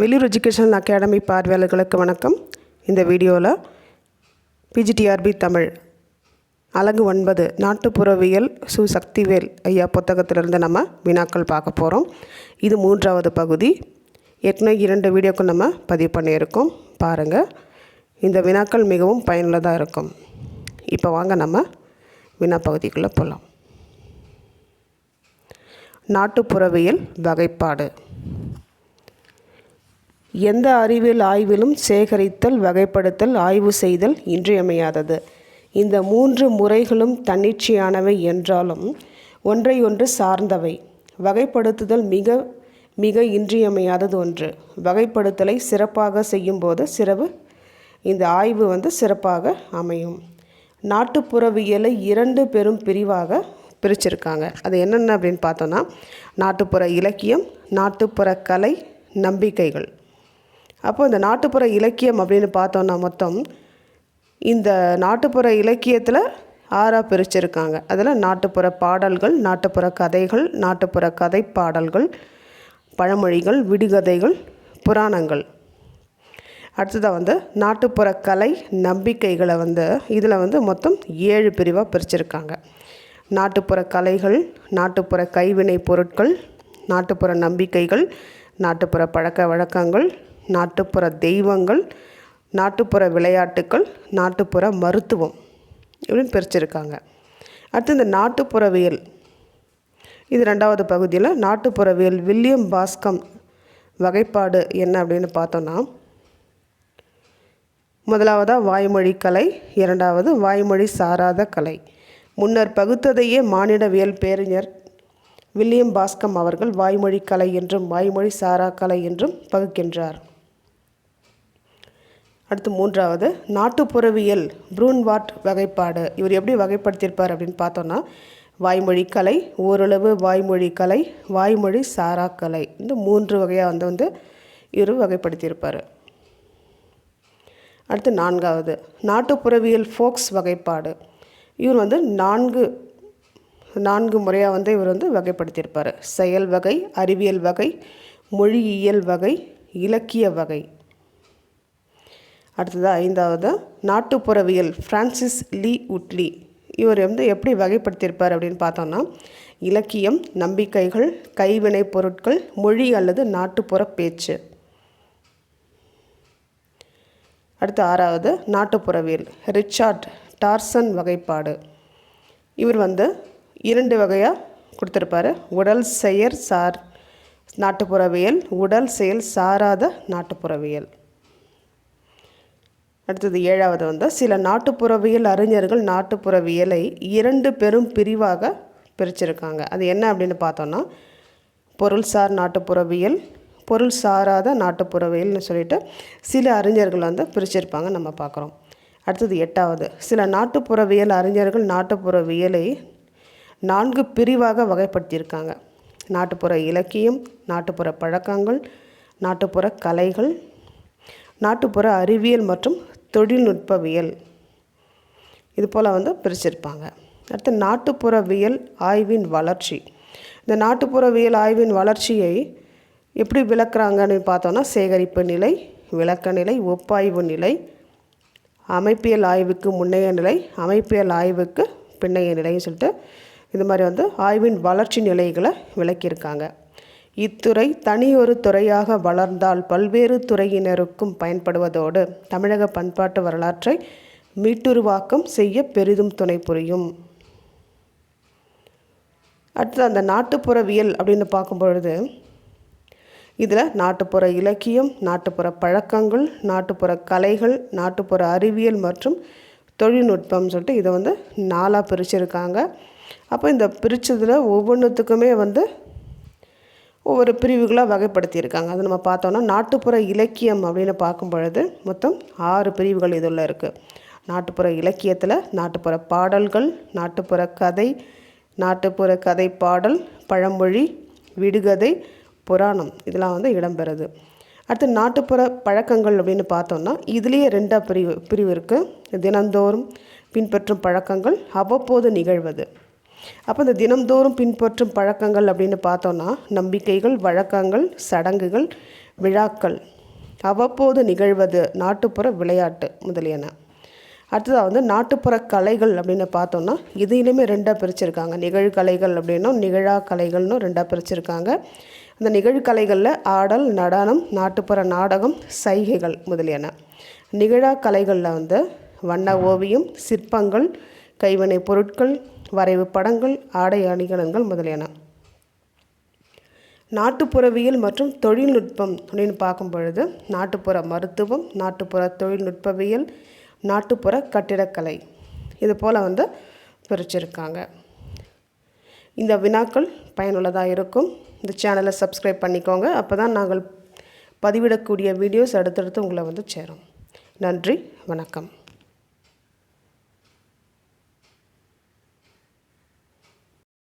வெளியூர் educational academy பார்வையாளர்களுக்கு வணக்கம். இந்த வீடியோவில் பிஜிடிஆர்பி தமிழ் அலகு ஒன்பது நாட்டுப்புறவியல் சு சக்திவேல் ஐயா புத்தகத்திலிருந்து நம்ம வினாக்கள் பார்க்க போகிறோம் இது மூன்றாவது பகுதி. ஏற்கனவே இரண்டு வீடியோக்கள் நம்ம பதிவு பண்ணியிருக்கோம். பாருங்கள் இந்த வினாக்கள் மிகவும் பயனுள்ளதாக இருக்கும். இப்போ வாங்க நம்ம வினா பகுதிக்குள்ளே போகலாம் நாட்டுப்புறவியல் வகைப்பாடு. எந்த அறிவியல் ஆய்விலும் சேகரித்தல் வகைப்படுத்தல் ஆய்வு செய்தல் இன்றியமையாதது. இந்த மூன்று முறைகளும் தன்னிச்சையானவை என்றாலும் ஒன்றை ஒன்று சார்ந்தவை. வகைப்படுத்துதல் மிக மிக இன்றியமையாதது ஒன்று. வகைப்படுத்தலை சிறப்பாக செய்யும்போது சிறப்பு இந்த ஆய்வு வந்து சிறப்பாக அமையும். நாட்டுப்புறவியலை இரண்டு பெரும் பிரிவாக பிரிச்சிருக்காங்க. அது என்னென்ன அப்படின்னு பார்த்தோன்னா நாட்டுப்புற இலக்கியம் நாட்டுப்புற கலை நம்பிக்கைகள். அப்போ இந்த நாட்டுப்புற இலக்கியம் அப்படின்னு பார்த்தோன்னா மொத்தம் இந்த நாட்டுப்புற இலக்கியத்தில் ஆறாக பிரிச்சிருக்காங்க. அதில் நாட்டுப்புற பாடல்கள் நாட்டுப்புற கதைகள் நாட்டுப்புற கதை பாடல்கள் பழமொழிகள் விடுகதைகள் புராணங்கள். அடுத்ததாக வந்து நாட்டுப்புற கலை நம்பிக்கைகளை வந்து இதில் வந்து மொத்தம் ஏழு பிரிவாக பிரிச்சிருக்காங்க. நாட்டுப்புற கலைகள் நாட்டுப்புற கைவினை பொருட்கள் நாட்டுப்புற நம்பிக்கைகள் நாட்டுப்புற பழக்க வழக்கங்கள் நாட்டுப்புற தெய்வங்கள் நாட்டுப்புற விளையாட்டுக்கள் நாட்டுப்புற மருத்துவம் இப்படின்னு பிரிச்சிருக்காங்க. அடுத்து இந்த நாட்டுப்புறவியல். இது ரெண்டாவது பகுதியில் நாட்டுப்புறவியல் வில்லியம் பாஸ்கம் வகைப்பாடு என்ன அப்படின்னு பார்த்தோன்னா முதலாவதாக வாய்மொழி கலை இரண்டாவது வாய்மொழி சாராத கலை. முன்னர் பகுத்ததையே மானிடவியல் பேரிஞர் வில்லியம் பாஸ்கம் அவர்கள் வாய்மொழி கலை என்றும் வாய்மொழி சாரா கலை என்றும் பகுக்கின்றார். அடுத்து மூன்றாவது நாட்டுப்புறவியல் ப்ரூன்வாட் வகைப்பாடு. இவர் எப்படி வகைப்படுத்தியிருப்பார் அப்படின்னு பார்த்தோன்னா வாய்மொழி கலை ஓரளவு வாய்மொழி கலை வாய்மொழி சாரா கலை இந்த மூன்று வகையாக வந்து வந்து இவர் வகைப்படுத்தியிருப்பார். அடுத்து நான்காவது நாட்டுப்புறவியல் ஃபோக்ஸ் வகைப்பாடு. இவர் வந்து நான்கு நான்கு முறையாக வந்து இவர் வந்து வகைப்படுத்தியிருப்பார். செயல் வகை அறிவியல் வகை மொழியியல் வகை இலக்கிய வகை. அடுத்தது ஐந்தாவது நாட்டுப்புறவியல் ஃப்ரான்சிஸ் லீ உட்லி. இவர் வந்து எப்படி வகைப்படுத்தியிருப்பார் அப்படின்னு பார்த்தோன்னா இலக்கியம் நம்பிக்கைகள் கைவினை பொருட்கள் மொழி அல்லது நாட்டுப்புற பேச்சு. அடுத்து ஆறாவது நாட்டுப்புறவியல் ரிச்சார்ட் டார்சன் வகைப்பாடு. இவர் வந்து இரண்டு வகையாக கொடுத்துருப்பாரு. உடல் செயற் சார் நாட்டுப்புறவியல் உடல் செயல் சாராத நாட்டுப்புறவியல். அடுத்தது ஏழாவது வந்து சில நாட்டுப்புறவியல் அறிஞர்கள் நாட்டுப்புறவியலை இரண்டு பெரும் பிரிவாக பிரிச்சிருக்காங்க. அது என்ன அப்படின்னு பார்த்தோன்னா பொருள்சார் நாட்டுப்புறவியல் பொருள் சாராத நாட்டுப்புறவியல்னு சொல்லிட்டு சில அறிஞர்கள் வந்து பிரிச்சிருப்பாங்க நம்ம பார்க்குறோம். அடுத்தது எட்டாவது சில நாட்டுப்புறவியல் அறிஞர்கள் நாட்டுப்புறவியலை நான்கு பிரிவாக வகைப்படுத்தியிருக்காங்க. நாட்டுப்புற இலக்கியம் நாட்டுப்புற பழக்கங்கள் நாட்டுப்புற கலைகள் நாட்டுப்புற அறிவியல் மற்றும் தொழில்நுட்பவியல். இது போல் வந்து பிரிச்சிருப்பாங்க. அடுத்து நாட்டுப்புறவியல் ஆய்வின் வளர்ச்சி. இந்த நாட்டுப்புறவியல் ஆய்வின் வளர்ச்சியை எப்படி விளக்குறாங்கன்னு பார்த்தோன்னா சேகரிப்பு நிலை விளக்க நிலை ஒப்பாய்வு நிலை அமைப்பியல் ஆய்வுக்கு முன்னைய நிலை அமைப்பியல் ஆய்வுக்கு பின்னைய நிலைன்னு சொல்லிட்டு இது மாதிரி வந்து ஆய்வின் வளர்ச்சி நிலைகளை விளக்கியிருக்காங்க. இத்துறை தனியொரு துறையாக வளர்ந்தால் பல்வேறு துறையினருக்கும் பயன்படுவதோடு தமிழக பண்பாட்டு வரலாற்றை மீட்டுருவாக்கம் செய்ய பெரிதும் துணை புரியும். அடுத்து அந்த நாட்டுப்புறவியல் அப்படின்னு பார்க்கும் பொழுது இதில் நாட்டுப்புற இலக்கியம் நாட்டுப்புற பழக்கங்கள் நாட்டுப்புற கலைகள் நாட்டுப்புற அறிவியல் மற்றும் தொழில்நுட்பம் சொல்லிட்டு இதை வந்து நாலாக பிரிச்சிருக்காங்க. அப்போ இந்த பிரித்ததில் ஒவ்வொன்றுத்துக்குமே வந்து ஒவ்வொரு பிரிவுகளாக வகைப்படுத்தியிருக்காங்க. அது நம்ம பார்த்தோன்னா நாட்டுப்புற இலக்கியம் அப்படின்னு பார்க்கும் பொழுது மொத்தம் ஆறு பிரிவுகள் இதில் இருக்குது நாட்டுப்புற இலக்கியத்தில் நாட்டுப்புற பாடல்கள் நாட்டுப்புற கதை நாட்டுப்புற கதை பாடல் பழமொழி விடுகதை புராணம் இதெல்லாம் வந்து இடம்பெறுது. அடுத்து நாட்டுப்புற பழக்கங்கள் அப்படின்னு பார்த்தோம்னா இதுலேயே ரெண்டாக பிரிவு பிரிவு இருக்குது தினந்தோறும் பின்பற்றும் பழக்கங்கள் அவ்வப்போது நிகழ்வது. அப்போ இந்த தினம்தோறும் பின்பற்றும் பழக்கங்கள் அப்படின்னு பார்த்தோன்னா நம்பிக்கைகள் வழக்கங்கள் சடங்குகள் விழாக்கள். அவ்வப்போது நிகழ்வது நாட்டுப்புற விளையாட்டு முதலியன. அடுத்ததாக வந்து நாட்டுப்புற கலைகள் அப்படின்னு பார்த்தோன்னா இதையிலுமே ரெண்டாக பிரிச்சிருக்காங்க. நிகழ்கலைகள் அப்படின்னும் நிகழா கலைகள்னு ரெண்டாக பிரிச்சிருக்காங்க. அந்த நிகழ்கலைகளில் ஆடல் நடனம் நாட்டுப்புற நாடகம் சைகைகள் முதலியன. நிகழா கலைகளில் வந்து வண்ண ஓவியம் சிற்பங்கள் கைவினை பொருட்கள் வரைவு படங்கள் ஆடை அணிகலன்கள் முதலியன. நாட்டுப்புறவியல் மற்றும் தொழில்நுட்பம் அப்படின்னு பார்க்கும் பொழுது நாட்டுப்புற மருத்துவம் நாட்டுப்புற தொழில்நுட்பவியல் நாட்டுப்புற கட்டிடக்கலை இது போல் வந்து பிரிச்சிருக்காங்க. இந்த வினாக்கள் பயனுள்ளதாக இருக்கும். இந்த சேனலை சப்ஸ்கிரைப் பண்ணிக்கோங்க. அப்போ தான் நாங்கள் பதிவிடக்கூடிய வீடியோஸ் அடுத்தடுத்து உங்களை வந்து சேரும். நன்றி வணக்கம்.